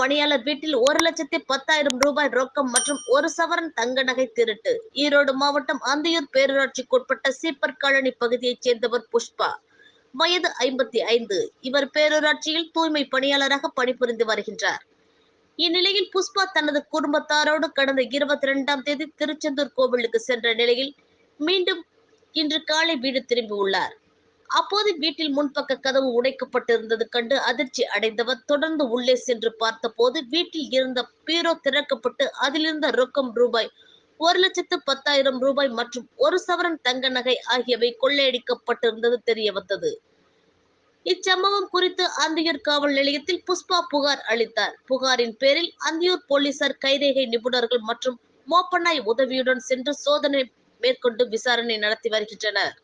பணியாளர் வீட்டில் ஒரு லட்சத்தி பத்தாயிரம் ரூபாய் ரொக்கம் மற்றும் ஒரு சவரன் தங்க நகை திருட்டு. ஈரோடு மாவட்டம் அந்தியூர் பேரூராட்சிக்குட்பட்ட சீப்பர் காலனி பகுதியைச் சேர்ந்தவர் புஷ்பா. வயது ஐம்பத்தி ஐந்து. இவர் பேரூராட்சியில் தூய்மை பணியாளராக பணிபுரிந்து வருகின்றார். இந்நிலையில் புஷ்பா தனது குடும்பத்தாரோடு கடந்த இருபத்தி இரண்டாம் தேதி திருச்செந்தூர் கோவிலுக்கு சென்ற நிலையில் மீண்டும் இன்று காலை வீடு திரும்பியுள்ளார் அப்போது வீட்டில் முன்பக்க கதவு உடைக்கப்பட்டிருந்தது கண்டு அதிர்ச்சி அடைந்தவர் தொடர்ந்து உள்ளே சென்று பார்த்தபோது வீட்டில் இருந்த பீரோ திறக்கப்பட்டு அதிலிருந்த ரொக்கம் ரூபாய் ஒரு லட்சத்து பத்தாயிரம் ரூபாய் மற்றும் ஒரு சவரன் தங்க நகை ஆகியவை கொள்ளையடிக்கப்பட்டிருந்தது தெரிய வந்தது. இச்சம்பவம் குறித்து அந்தியூர் காவல் நிலையத்தில் புஷ்பா புகார் அளித்தார். புகாரின் பேரில் அந்தியூர் போலீசார் கைரேகை நிபுணர்கள் மற்றும் மோப்பனாய் உதவியுடன் சென்று சோதனை மேற்கொண்டு விசாரணை நடத்தி வருகின்றனர்.